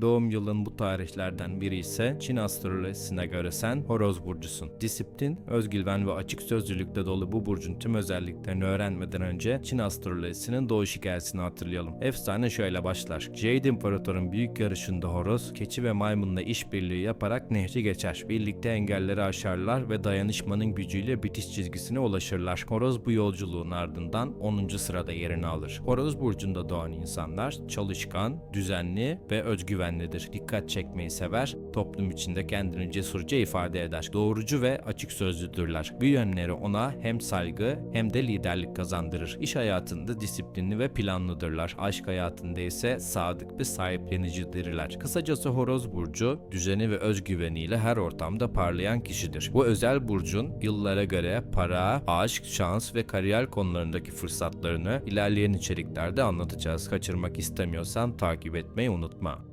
Doğum yılın bu tarihlerden biri ise Çin astrolojisine göre sen horoz burcusun. Disiplin, özgüven ve açık sözlülükte dolu bu burcun tüm özelliklerini öğrenmeden önce Çin astrolojisinin doğuş hikayesini hatırlayalım. Efsane şöyle başlar. Jade İmparator'un büyük yarışında horoz, keçi ve maymunla işbirliği yaparak nehri geçer. Birlikte engelleri aşarlar ve dayanışmanın gücüyle bitiş çizgisine ulaşırlar. Horoz bu yolculuğun ardından 10. sırada yerini alır. Horoz burcunda doğan insanlar çalışkan, düzenli ve özgüvenlidir. Dikkat çekmeyi sever, toplum içinde kendini cesurca ifade eder. Doğrucu ve açık sözlüdürler. Bu yönleri ona hem saygı hem de liderlik kazandırır. İş hayatında disiplinli ve planlıdırlar. Aşk hayatında ise sadık ve sahiplenicidirler. Kısacası horoz burcu düzeni ve özgüveniyle her ortamda parlayan kişidir. Bu özel burcun yıllara göre para, aşk, şans ve kariyer konularındaki fırsatlarını ilerleyen içeriklerde anlatacağız. Kaçırmak istemiyorsan takip etmeyi unutma.